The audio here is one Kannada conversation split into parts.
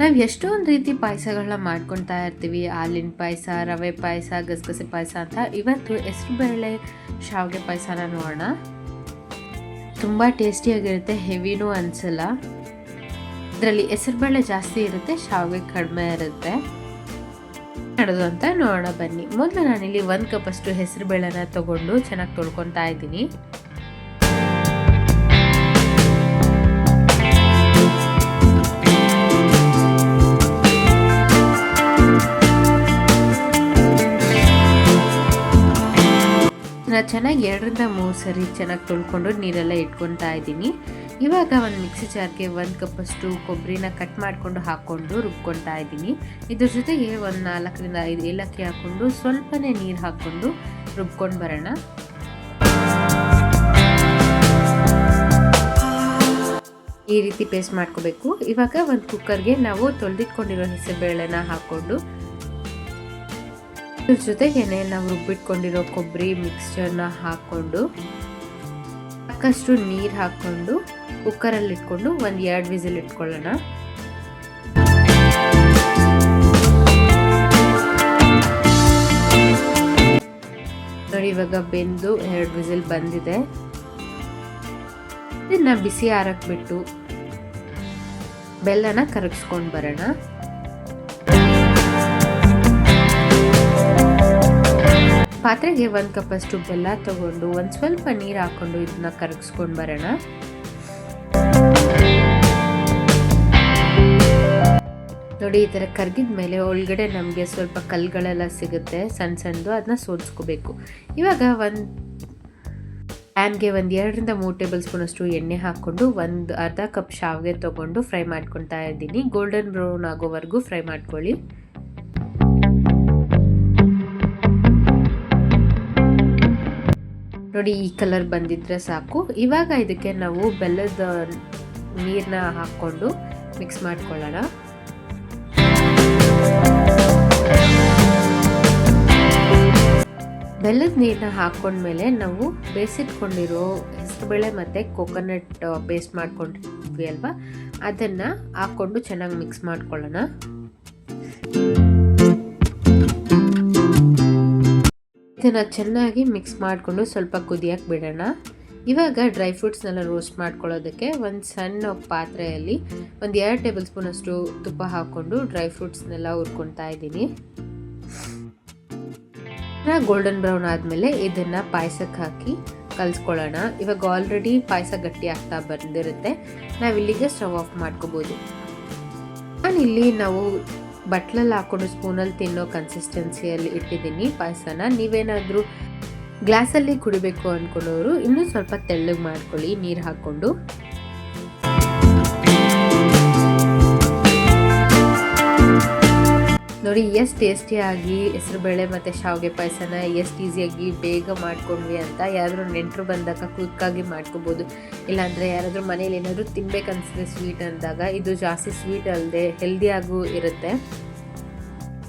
ನಾವು ಎಷ್ಟೊಂದು ರೀತಿ ಪಾಯಸಗಳನ್ನ ಮಾಡ್ಕೊತಾ ಇರ್ತೀವಿ. ಹಾಲಿನ ಪಾಯಸ, ರವೆ ಪಾಯಸ, ಗಸಗಸೆ ಪಾಯಸ ಅಂತ. ಇವತ್ತು ಹೆಸರುಬೇಳೆ ಶಾವಿಗೆ ಪಾಯಸನ ನೋಡೋಣ. ತುಂಬ ಟೇಸ್ಟಿಯಾಗಿರುತ್ತೆ, ಹೆವಿನೂ ಅನಿಸಲ್ಲ. ಇದರಲ್ಲಿ ಹೆಸರುಬೇಳೆ ಜಾಸ್ತಿ ಇರುತ್ತೆ, ಶಾವಿಗೆ ಕಡಿಮೆ ಇರುತ್ತೆ. ಮಾಡೋದು ಅಂತ ನೋಡೋಣ ಬನ್ನಿ. ಮೊದಲು ನಾನಿಲ್ಲಿ ಒಂದು ಕಪ್ಪಷ್ಟು ಹೆಸರು ಬೇಳೆನ ತಗೊಂಡು ಚೆನ್ನಾಗಿ ತೊಳ್ಕೊತಾ ಇದ್ದೀನಿ. ನಾನು ಚೆನ್ನಾಗಿ ಎರಡರಿಂದ ಮೂರು ಸರಿ ಚೆನ್ನಾಗಿ ತೊಳ್ಕೊಂಡು ನೀರೆಲ್ಲ ಇಟ್ಕೊತಾ ಇದ್ದೀನಿ. ಇವಾಗ ಒಂದು ಮಿಕ್ಸಿ ಜಾರ್ಗೆ ಒಂದು ಕಪ್ಪಷ್ಟು ಕೊಬ್ಬರಿನ ಕಟ್ ಮಾಡಿಕೊಂಡು ಹಾಕ್ಕೊಂಡು ರುಬ್ಕೊತಾ ಇದ್ದೀನಿ. ಇದ್ರ ಜೊತೆಗೆ ಒಂದು ನಾಲ್ಕರಿಂದ ಐದು ಏಲಕ್ಕಿ ಹಾಕ್ಕೊಂಡು ಸ್ವಲ್ಪನೇ ನೀರು ಹಾಕ್ಕೊಂಡು ರುಬ್ಕೊಂಡು ಬರೋಣ. ಈ ರೀತಿ ಪೇಸ್ಟ್ ಮಾಡ್ಕೋಬೇಕು. ಇವಾಗ ಒಂದು ಕುಕ್ಕರ್ಗೆ ನಾವು ತೊಳೆದಿಟ್ಕೊಂಡಿರೋ ಹೆಸರುಬೇಳೆನ ಹಾಕ್ಕೊಂಡು ಜೊತೆಗೇನೆ ನಾವು ರುಬ್ಬಿಟ್ಕೊಂಡಿರೋ ಕೊಬ್ಬರಿ ಮಿಕ್ಸ್ಚರ್ನ ಹಾಕ್ಕೊಂಡು ಸಾಕಷ್ಟು ನೀರು ಹಾಕ್ಕೊಂಡು ಕುಕ್ಕರಲ್ಲಿ ಇಟ್ಕೊಂಡು ಒಂದು ಎರಡು ವಿಸಿಲ್ ಇಟ್ಕೊಳ್ಳೋಣ. ನೋಡಿ, ಇವಾಗ ಬೆಂದು ಎರಡು ವಿಸಿಲ್ ಬಂದಿದೆ. ಇದನ್ನ ಬಿಸಿ ಆರಕ್ಕೆ ಬಿಟ್ಟು ಬೆಲ್ಲನ ಕರಗಿಸ್ಕೊಂಡು ಬರೋಣ. ಪಾತ್ರೆಗೆ ಒಂದು ಕಪ್ಪಷ್ಟು ಬೆಲ್ಲ ತಗೊಂಡು, ಒಂದು ಸ್ವಲ್ಪ ನೀರು ಹಾಕೊಂಡು ಇದನ್ನ ಕರಗಿಸ್ಕೊಂಡು ಬರೋಣ. ನೋಡಿ, ಈ ಥರ ಕರ್ಗಿದ ಮೇಲೆ ಒಳಗಡೆ ನಮಗೆ ಸ್ವಲ್ಪ ಕಲ್ಲುಗಳೆಲ್ಲ ಸಿಗುತ್ತೆ ಸಣ್ಣ ಸಣ್ಣದು ಅದನ್ನ ಸೋದಿಸ್ಕೋಬೇಕು ಇವಾಗ ಒಂದು ಪ್ಯಾನ್ಗೆ ಒಂದು ಎರಡರಿಂದ ಮೂರು ಟೇಬಲ್ ಸ್ಪೂನಷ್ಟು ಎಣ್ಣೆ ಹಾಕ್ಕೊಂಡು ಒಂದು ಅರ್ಧ ಕಪ್ ಶಾವಿಗೆ ತೊಗೊಂಡು ಫ್ರೈ ಮಾಡ್ಕೊತಾ ಇದ್ದೀನಿ. ಗೋಲ್ಡನ್ ಬ್ರೌನ್ ಆಗೋವರೆಗೂ ಫ್ರೈ ಮಾಡ್ಕೊಳ್ಳಿ. ನೋಡಿ, ಈ ಕಲರ್ ಬಂದಿದ್ರೆ ಸಾಕು. ಇವಾಗ ಇದಕ್ಕೆ ನಾವು ಬೆಲ್ಲದ ನೀರನ್ನ ಹಾಕ್ಕೊಂಡು ಮಿಕ್ಸ್ ಮಾಡ್ಕೊಳ್ಳೋಣ. ಬೆಲ್ಲದ ನೀರನ್ನ ಹಾಕ್ಕೊಂಡ್ಮೇಲೆ ನಾವು ಬೇಯಿಸಿಟ್ಕೊಂಡಿರೋ ಹೆಸರುಬೇಳೆ ಮತ್ತು ಕೊಕೊನಟ್ ಪೇಸ್ಟ್ ಮಾಡ್ಕೊಂಡಿರ್ತೀವಿ ಅಲ್ವಾ? ಅದನ್ನು ಹಾಕ್ಕೊಂಡು ಚೆನ್ನಾಗಿ ಮಿಕ್ಸ್ ಮಾಡ್ಕೊಳ್ಳೋಣ. ಇದನ್ನು ಚೆನ್ನಾಗಿ ಮಿಕ್ಸ್ ಮಾಡಿಕೊಂಡು ಸ್ವಲ್ಪ ಕುದಿಯಕ್ಕೆ ಬಿಡೋಣ. ಇವಾಗ ಡ್ರೈ ಫ್ರೂಟ್ಸ್ನೆಲ್ಲ ರೋಸ್ಟ್ ಮಾಡ್ಕೊಳ್ಳೋದಕ್ಕೆ ಒಂದು ಸಣ್ಣ ಪಾತ್ರೆಯಲ್ಲಿ ಒಂದು ಎರಡು ಟೇಬಲ್ ಸ್ಪೂನಷ್ಟು ತುಪ್ಪ ಹಾಕ್ಕೊಂಡು ಡ್ರೈ ಫ್ರೂಟ್ಸ್ನೆಲ್ಲ ಹುರ್ಕೊತಾ ಇದ್ದೀನಿ. ಗೋಲ್ಡನ್ ಬ್ರೌನ್ ಆದಮೇಲೆ ಇದನ್ನು ಪಾಯಸಕ್ಕೆ ಹಾಕಿ ಕಲಿಸ್ಕೊಳ್ಳೋಣ. ಇವಾಗ ಆಲ್ರೆಡಿ ಪಾಯಸ ಗಟ್ಟಿ ಆಗ್ತಾ ಬಂದಿರುತ್ತೆ. ನಾವಿಲ್ಲಿಗೆ ಸ್ಟವ್ ಆಫ್ ಮಾಡ್ಕೋಬೋದು. ಇಲ್ಲಿ ನಾವು ಬಟ್ಲಲ್ಲಿ ಹಾಕೊಂಡು ಸ್ಪೂನಲ್ಲಿ ತಿನ್ನೋ ಕನ್ಸಿಸ್ಟೆನ್ಸಿಯಲ್ಲಿ ಇಟ್ಟಿದ್ದೀನಿ ಪಾಯಸನ. ನೀವೇನಾದರೂ ಗ್ಲಾಸಲ್ಲಿ ಕುಡಿಬೇಕು ಅಂದ್ಕೊಳ್ಳೋರು ಇನ್ನೂ ಸ್ವಲ್ಪ ತೆಳ್ಳಗೆ ಮಾಡ್ಕೊಳ್ಳಿ, ನೀರು ಹಾಕ್ಕೊಂಡು. ನೋಡಿ, ಎಷ್ಟು ಟೇಸ್ಟಿಯಾಗಿ ಹೆಸರುಬೇಳೆ ಮತ್ತು ಶಾವಿಗೆ ಪಾಯಸನ ಎಷ್ಟು ಈಸಿಯಾಗಿ ಬೇಗ ಮಾಡ್ಕೊಂಡ್ವಿ ಅಂತ ಯಾರಾದರೂ ನೆಂಟರು ಬಂದಾಗ ಕ್ವಿಕ್ಕಾಗಿ ಮಾಡ್ಕೋಬೋದು. ಇಲ್ಲಾಂದರೆ ಯಾರಾದರೂ ಮನೇಲಿ ಏನಾದರೂ ತಿನ್ಬೇಕನ್ಸಿದ್ರೆ ಸ್ವೀಟ್ ಅಂದಾಗ, ಇದು ಜಾಸ್ತಿ ಸ್ವೀಟ್ ಅಲ್ಲದೆ ಹೆಲ್ದಿಯಾಗೂ ಇರುತ್ತೆ.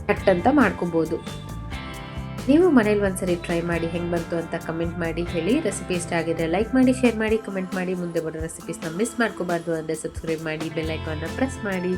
ಕಟ್ ಅಂತ ಮಾಡ್ಕೋಬೋದು. ನೀವು ಮನೇಲಿ ಒಂದ್ಸರಿ ಟ್ರೈ ಮಾಡಿ ಹೆಂಗೆ ಬಂತು ಅಂತ ಕಮೆಂಟ್ ಮಾಡಿ ಹೇಳಿ. ರೆಸಿಪಿ ಇಷ್ಟ ಆಗಿದ್ರೆ ಲೈಕ್ ಮಾಡಿ ಶೇರ್ ಮಾಡಿ ಕಮೆಂಟ್ ಮಾಡಿ. ಮುಂದೆ ಬರೋ ರೆಸಿಪೀಸ್ನ ಮಿಸ್ ಮಾಡ್ಕೋಬಾರ್ದು ಅಂದರೆ ಸಬ್ಸ್ಕ್ರೈಬ್ ಮಾಡಿ ಬೆಲ್ ಐಕಾನ್ನ ಪ್ರೆಸ್ ಮಾಡಿ.